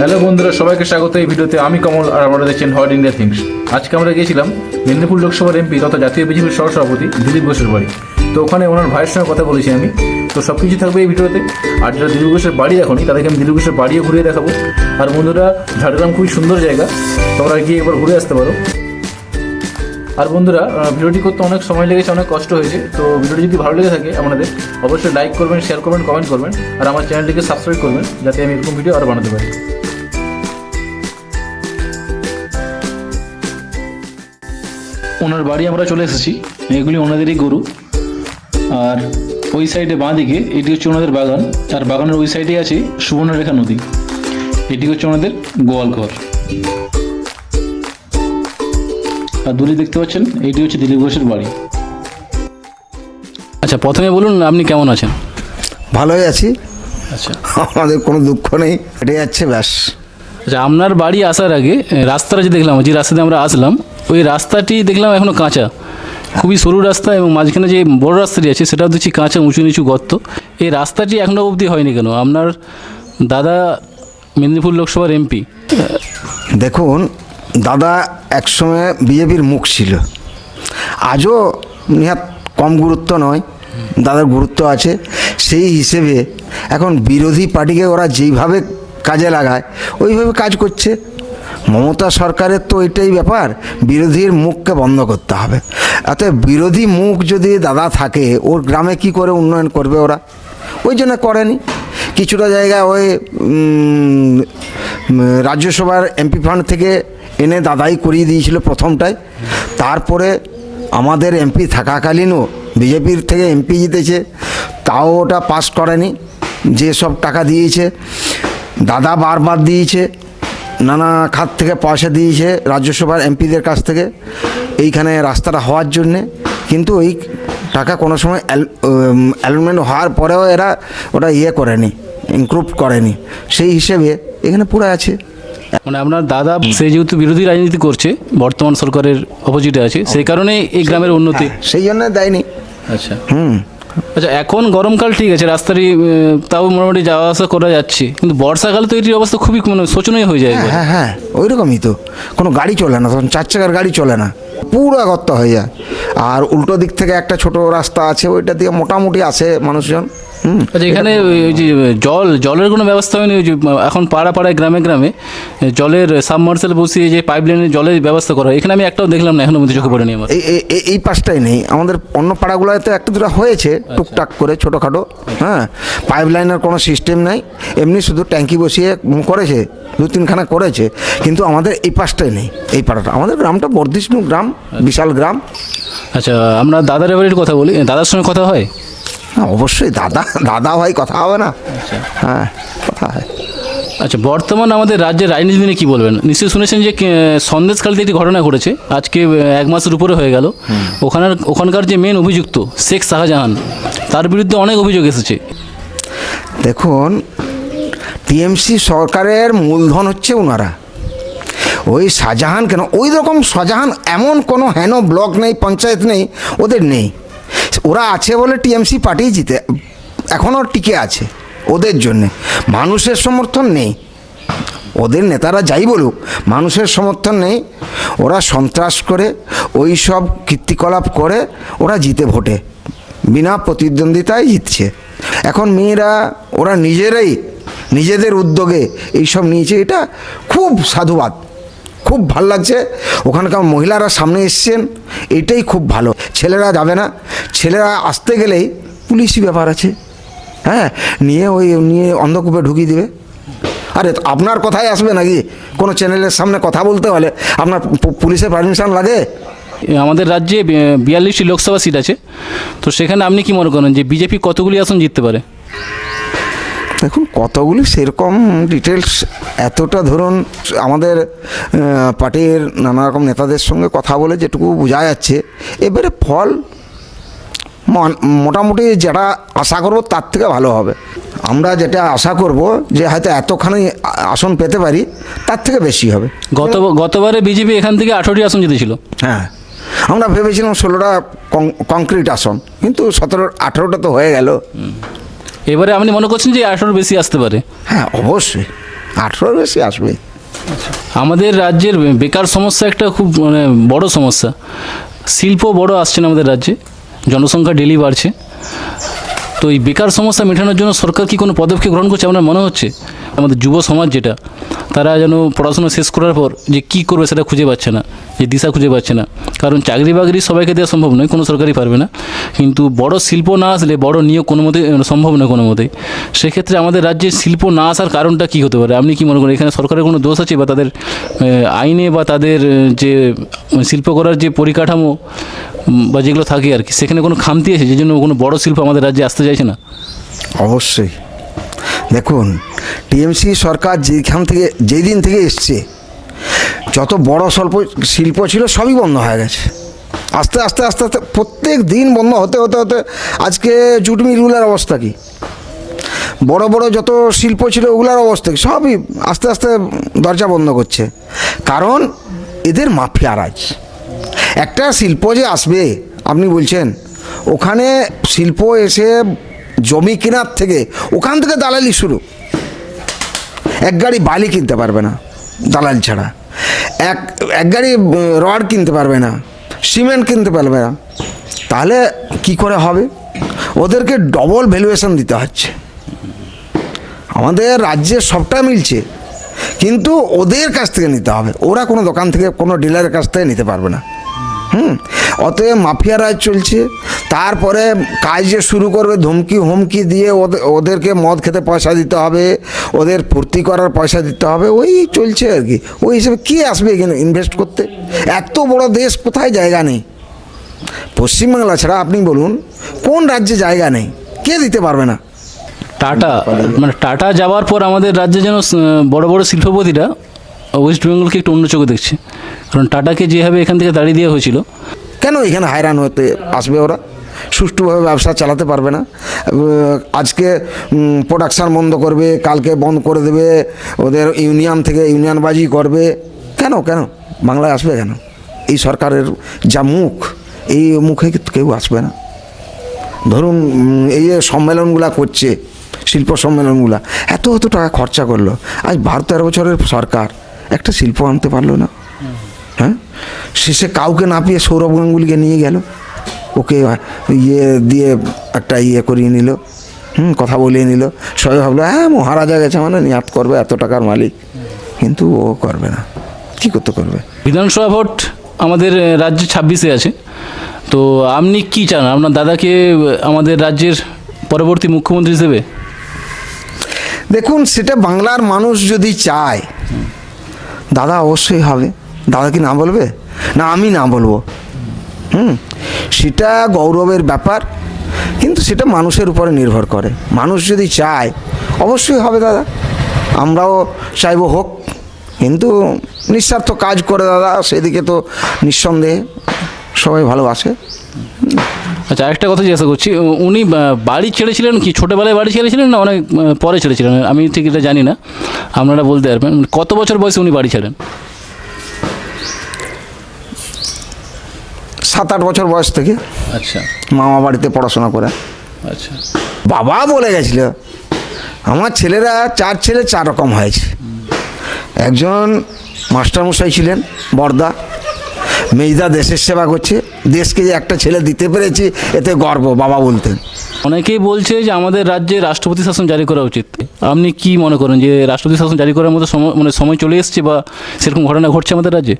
Hello বন্ধুরা, সবাইকে স্বাগত এই ভিডিওতে। আমি কমল আর আপনারা দেখছেন হট ইন্ডিয়া থিংস আজকে আমরা গিয়েছিলাম মেদিনীপুর লোকসভার এমপি তথা জাতীয় বিজেপির সহসভাপতি দিলীপ ঘোষের বাড়ি। তো ওখানে ওনার ভাইয়ের সঙ্গে কথা বলেছি আমি। তো সব কিছু থাকবে এই ভিডিওতে। আর যারা দিলীপ ঘোষের বাড়ি এখনই তাদেরকে আমি দিলীপ ঘোষের বাড়িও ঘুরিয়ে দেখাবো। আর বন্ধুরা, ঝাড়গ্রাম খুবই সুন্দর জায়গা। তোমরা গিয়ে একবার ঘুরে আসতে পারো। আর বন্ধুরা ভিডিওটি করতে অনেক সময় লেগেছে, অনেক কষ্ট হয়েছে। তো ভিডিওটি যদি ভালো লেগে থাকে আপনাদের অবশ্যই লাইক করবেন শেয়ার করবেন কমেন্ট করবেন। আর আমার চ্যানেলটিকে সাবস্ক্রাইব করবেন, যাতে আমি এরকম ভিডিও আরও বানাতে পারি। ওনার বাড়ি আমরা চলে এসেছি। এগুলি ওনাদেরই গরু। আর ওই সাইডে বাঁ দিকে এটি হচ্ছে ওনাদের বাগান। আর বাগানের ওই সাইডে আছে সুবর্ণরেখা নদী। এটি হচ্ছে ওনাদের গোয়াল ঘর। আর দূরে দেখতে পাচ্ছেন এইটি হচ্ছে দিলীপ ঘোষের বাড়ি। আচ্ছা প্রথমে বলুন আপনি কেমন আছেন? ভালোই আছি। আচ্ছা। আমাদের কোনো দুঃখ নেই হেঁটে যাচ্ছে ব্যাস। আচ্ছা আপনার বাড়ি আসার আগে রাস্তাটা যে দেখলাম যে রাস্তাতে আমরা আসলাম ওই রাস্তাটি দেখলাম এখনও কাঁচা। খুবই সরু রাস্তা এবং মাঝখানে যে বড় রাস্তাটি আছে, সেটাও দেখছি কাঁচা, উঁচু নিচু গর্ত। এই রাস্তাটি এখনও অবধি হয়নি কেন? আপনার দাদা মেদিনীপুর লোকসভার এমপি। দেখুন, দাদা একসময় বিজেপির মুখ ছিল। আজও নিহাত কম গুরুত্ব নয়, দাদার গুরুত্ব আছে। সেই হিসেবে এখন বিরোধী পার্টিকে ওরা যেইভাবে কাজে লাগায়, ওইভাবে কাজ করছে। মমতা সরকারের তো এটাই ব্যাপার, বিরোধীর মুখকে বন্ধ করতে হবে। অতএব বিরোধী মুখ যদি দাদা থাকে, ওর গ্রামে কি করে উন্নয়ন করবে ওরা? ওই জন্য করেনি। কিছুটা জায়গা ওই রাজ্যসভার এমপি ফান্ড থেকে এনে দাদাই করিয়ে দিয়েছিল প্রথমটায় তারপরে আমাদের এমপি থাকাকালীনও বিজেপির থেকে এমপি জিতেছে, তাও ওটা পাস করেনি। যে সব টাকা দিয়েছে, দাদা বারবার দিয়েছে নানা খাত থেকে পয়সা দিয়েছে রাজ্যসভার এমপিদের কাছ থেকে এইখানে রাস্তাটা হওয়ার জন্যে। কিন্তু ওই টাকা কোনো সময় অ্যালমেন্ট হওয়ার পরেও এরা ওটা ইয়ে করেনি ইনক্লুড করেনি। সেই হিসেবে এখানে পুরো আছে। মানে আপনার দাদা সে যেহেতু বিরোধী রাজনীতি করছে বর্তমান সরকারের অপোজিটে আছে সেই কারণে এই গ্রামের উন্নতি। সেই জন্য দেয়নি। আচ্ছা। হুম। আচ্ছা এখন গরমকাল ঠিক আছে, রাস্তারই তাও মোটামুটি যাওয়া আসা করা যাচ্ছে, কিন্তু বর্ষাকালে তো এটির অবস্থা খুবই মানে শোচনীয় হয়ে যায় হ্যাঁ হ্যাঁ হ্যাঁ ওই রকমই তো, কোনো গাড়ি চলে না, তখন চার চাকার গাড়ি চলে না, পুরো গর্ত হয়ে যায়। আর উল্টো দিক থেকে একটা ছোট রাস্তা আছে, ওইটা দিয়ে মোটামুটি আসে মানুষজন। এখানে ওই যে জল জলের কোনো ব্যবস্থা হয়নি ওই যে এখন পাড়া পাড়ায় গ্রামে গ্রামে জলের সাবমার্সেল বসিয়ে যে পাইপ লাইনের জলের ব্যবস্থা করা হয় এখানে আমি একটাও দেখলাম না এখনও মধ্যে চোখে পড়েনি আমার। এই পাশটাই নেই আমাদের অন্য পাড়াগুলোতে একটা দুটো হয়েছে টুকটাক করে ছোটোখাটো হ্যাঁ পাইপ লাইনের কোনো সিস্টেম নাই এমনি শুধু ট্যাঙ্কি বসিয়ে করেছে দু তিনখানা করেছে কিন্তু আমাদের এই পাশটাই নেই এই পাড়াটা আমাদের গ্রামটা বর্ধিষ্ণু গ্রাম বিশাল গ্রাম। আচ্ছা আমরা দাদার বাড়ির কথা বলি দাদার সঙ্গে কথা হ্যাঁ? অবশ্যই দাদা দাদা ভাই কথা হবে না। হ্যাঁ কথা হয়। আচ্ছা বর্তমান আমাদের রাজ্যের রাজনীতি নিয়ে কী বলবেন? নিশ্চয়ই শুনেছেন যে সন্দেশখালিতে একটি ঘটনা ঘটেছে। আজকে এক মাসের উপরে হয়ে গেল। ওখানের ওখানকার যে মেন অভিযুক্ত শেখ শাহজাহান তার বিরুদ্ধে অনেক অভিযোগ এসেছে। দেখুন টিএমসি সরকারের মূলধন হচ্ছে ওনারা ওই শাহজাহান কেন? ওই রকম শাহজাহান এমন কোনো হেন ব্লক নেই পঞ্চায়েত নেই ওদের নেই। ওরা আছে বলে টিএমসি পার্টি জিতে এখনও টিকে আছে ওদের জন্যে। মানুষের সমর্থন নেই। ওদের নেতারা যাই বলুক, মানুষের সমর্থন নেই। ওরা সন্ত্রাস করে, ওই সব কীর্তিকলাপ করে, ওরা জিতে ভোটে। বিনা প্রতিদ্বন্দ্বিতায় জিতছে। এখন মেয়েরা, ওরা নিজেরাই নিজেদের উদ্যোগে এইসব নিয়েছে। এটা খুব সাধুবাদ। খুব ভালো লাগছে। ওখানকার মহিলারা সামনে এসছেন, এটাই খুব ভালো। ছেলেরা যাবে না। ছেলেরা আসতে গেলেই পুলিশি ব্যাপার আছে। হ্যাঁ নিয়ে ওই, নিয়ে অন্ধকূপে ঢুকিয়ে দেবে। আরে, আপনার কথাই আসবে নাকি? কোনো চ্যানেলের সামনে কথা বলতে হলে আপনার পুলিশের পারমিশন লাগে? আমাদের রাজ্যে বিয়াল্লিশটি লোকসভা সিট আছে। তো সেখানে আপনি কি মনে করেন যে বিজেপি কতগুলি আসন জিততে পারে? দেখুন কতগুলি সেরকম ডিটেলস এতটা ধরুন আমাদের পার্টির নানা রকম নেতাদের সঙ্গে কথা বলে যেটুকু বোঝা যাচ্ছে এবারে ফল মন- মোটামুটি যেটা আশা করব তার থেকে ভালো হবে। আমরা যেটা আশা করব যে হয়তো এতখানি আসন পেতে পারি তার থেকে বেশি হবে। গত গতবারে বিজেপি এখান থেকে আঠারোটি আসন জিতেছিল। হ্যাঁ আমরা ভেবেছিলাম ষোলোটা কংক্রিট আসন কিন্তু সতেরো আঠেরোটা তো হয়ে গেল। এবারে আপনি মনে করছেন যে আঠারোর বেশি আসতে পারে? হ্যাঁ অবশ্যই। আঠারোর বেশি আসবে। আমাদের রাজ্যের বেকার সমস্যা একটা খুব মানে বড় সমস্যা। শিল্প বড় আসছে না আমাদের রাজ্যে। জনসংখ্যা ডেলি বাড়ছে। তো এই বেকার সমস্যা মেটানোর জন্য সরকার কি কোনো পদক্ষেপ গ্রহণ করছে আমার মনে হচ্ছে? আমাদের যুব সমাজ যেটা, তারা যেন পড়াশোনা শেষ করার পর যে কী করবে সেটা খুঁজে পাচ্ছে না, যে দিশা খুঁজে পাচ্ছে না। কারণ চাকরি বাকরি সবাইকে দেওয়া সম্ভব নয়, কোনো সরকারই পারবে না। কিন্তু বড় শিল্প না আসলে বড় নিয়োগ কোনো মতে সম্ভব নয় কোনো মতেই সেক্ষেত্রে আমাদের রাজ্যে শিল্প না আসার কারণটা কী হতে পারে? আপনি কি মনে করেন, এখানে সরকারের কোনো দোষ আছে বা তাদের আইনে বা তাদের যে, শিল্প করার যে পরিকাঠামো বা যেগুলো থাকে আর কি, সেখানে কোনো খামতি আছে? যে জন্য কোনো বড় শিল্প আমাদের রাজ্যে আসতে চাইছে না? অবশ্যই। দেখুন, টিএমসি সরকার যেখান থেকে, যেই দিন থেকে এসছে, যত বড় স্বল্প শিল্প ছিল, সবই বন্ধ হয়ে গেছে। আস্তে আস্তে আস্তে আস্তে, প্রত্যেক দিন বন্ধ হতে হতে হতে, আজকে জুট মিলগুলোর অবস্থা কি? বড় বড় যত শিল্প ছিল, ওগুলার অবস্থা কি? সবই আস্তে আস্তে দরজা বন্ধ করছে। কারণ, এদের মাফিয়া রাজ। একটা শিল্প যে আসবে, আপনি বলছেন, ওখানে শিল্প এসে জমি কেনার থেকে, ওখান থেকে দালালি শুরু। এক গাড়ি বালি কিনতে পারবে না, দালাল ছাড়া। এক এক গাড়ি রড কিনতে পারবে না, সিমেন্ট কিনতে পারবে না। তাহলে কি করে হবে? ওদেরকে ডবল ভ্যালুয়েশন দিতে হচ্ছে। আমাদের রাজ্যে সবটা মিলছে, কিন্তু ওদের কাছ থেকে নিতে হবে। ওরা কোনো দোকান থেকে, কোনো ডিলারের কাছ থেকে নিতে পারবে না। হুম? অতএব মাফিয়া রাজ চলছে। তারপরে কাজ যে শুরু করবে, ধমকি, হুমকি দিয়ে ওদের ওদেরকে মদ খেতে পয়সা দিতে হবে, ওদের ফুর্তি করার পয়সা দিতে হবে, ওই চলছে আর কি। ওই হিসেবে কে আসবে এখানে ইনভেস্ট করতে? এত বড় দেশ কোথায় জায়গা নেই? পশ্চিমবাংলা ছাড়া আপনি বলুন, কোন রাজ্যে জায়গা নেই? কে দিতে পারবে না? টাটা মানে টাটা যাওয়ার পর আমাদের রাজ্যে যেন বড় বড় শিল্পপতিরা ওয়েস্ট বেঙ্গলকে একটু অন্য চোখে দেখছে। কারণ টাটাকে যেভাবে এখান থেকে দাঁড়িয়ে দেওয়া হয়েছিল। কেন এখানে হায়রান হতে আসবে ওরা? সুষ্ঠুভাবে ব্যবসা চালাতে পারবে না। আজকে প্রোডাকশান বন্ধ করবে, কালকে বন্ধ করে দেবে, ওদের ইউনিয়ন থেকে ইউনিয়নবাজি করবে। কেন কেন? বাংলায় আসবে কেন? এই সরকারের যা মুখ, এই মুখে কেউ আসবে না। ধরুন এই যে সম্মেলনগুলা করছে, শিল্প সম্মেলনগুলা, এত এত টাকা খরচা করল। আজ বারো তেরো বছরের সরকার। একটা শিল্প আনতে পারল না। হ্যাঁ? শেষে কাউকে না পেয়ে সৌরভ গাঙ্গুলিকে নিয়ে গেল। ওকে ইয়ে দিয়ে একটা ইয়ে করিয়ে নিল। হুম কথা বলিয়ে নিল। সবাই ভাবলো হ্যাঁ মহারাজা গেছে মানে নিয়াত করবে এত টাকার মালিক। কিন্তু ও করবে না। কী করতে করবে? বিধানসভা ভোট আমাদের রাজ্যে ছাব্বিশে আছে। তো আপনি কি চান? আপনার দাদাকে আমাদের রাজ্যের পরবর্তী মুখ্যমন্ত্রী হিসেবে? দেখুন সেটা বাংলার মানুষ যদি চায় দাদা অবশ্যই হবে। দাদা কি না বলবে? না, আমি না বলব। হুম? সেটা গৌরবের ব্যাপার, কিন্তু সেটা মানুষের উপরে নির্ভর করে। মানুষ যদি চায়, অবশ্যই হবে দাদা। আমরাও চাইব হোক, কিন্তু নিঃস্বার্থ কাজ করে দাদা, সেদিকে তো নিঃসন্দেহে সবাই ভালোবাসে। আচ্ছা আরেকটা কথা জিজ্ঞাসা করছি উনি বাড়ি ছেড়েছিলেন কি? ছোটোবেলায় বাড়ি ছেড়েছিলেন না অনেক পরে ছেড়েছিলেন? আমি ঠিক এটা জানি না। আপনারা বলতে পারবেন। কত বছর বয়সে উনি বাড়ি ছাড়েন সাত আট বছর বয়স থেকে। আচ্ছা। মামা বাড়িতে পড়াশোনা করে। আচ্ছা। বাবা বলে গেছিল আমার ছেলেরা চার ছেলে চার রকম হয়েছে। একজন মাস্টারমশাই ছিলেন বর্দা মেজদা দেশের সেবা করছে। দেশকে যে একটা ছেলে দিতে পেরেছি এতে গর্ব বাবা বলতেন। অনেকেই বলছে যে আমাদের রাজ্যে রাষ্ট্রপতি শাসন জারি করা উচিত। আপনি কি মনে করেন যে রাষ্ট্রপতি শাসন জারি করার মতো সময় মানে সময় চলে এসছে বা সেরকম ঘটনা ঘটছে আমাদের রাজ্যে?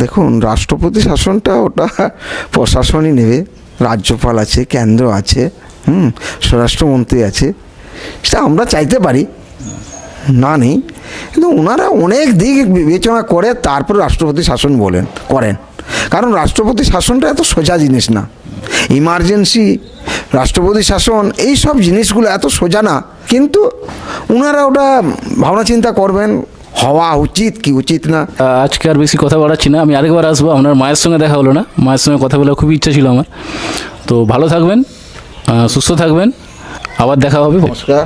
দেখুন রাষ্ট্রপতি শাসনটা ওটা প্রশাসনই নেবে। রাজ্যপাল আছে কেন্দ্র আছে হুম স্বরাষ্ট্রমন্ত্রী আছে। সেটা আমরা চাইতে পারি। না নেই। কিন্তু ওনারা অনেক দিক বিবেচনা করে তারপর রাষ্ট্রপতি শাসন বলেন করেন। কারণ রাষ্ট্রপতি শাসনটা এত সোজা জিনিস না। ইমার্জেন্সি রাষ্ট্রপতি শাসন এই সব জিনিসগুলো এত সোজা না। কিন্তু ওনারা ওটা ভাবনা চিন্তা করবেন হওয়া উচিত কি উচিত না। আজকে আর বেশি কথা বাড়াচ্ছি না। আমি আরেকবার আসব আপনার মায়ের সঙ্গে দেখা হলো না। মায়ের সঙ্গে কথা বলার খুবই ইচ্ছা ছিল আমার। তো ভালো থাকবেন সুস্থ থাকবেন। আবার দেখা হবে। নমস্কার।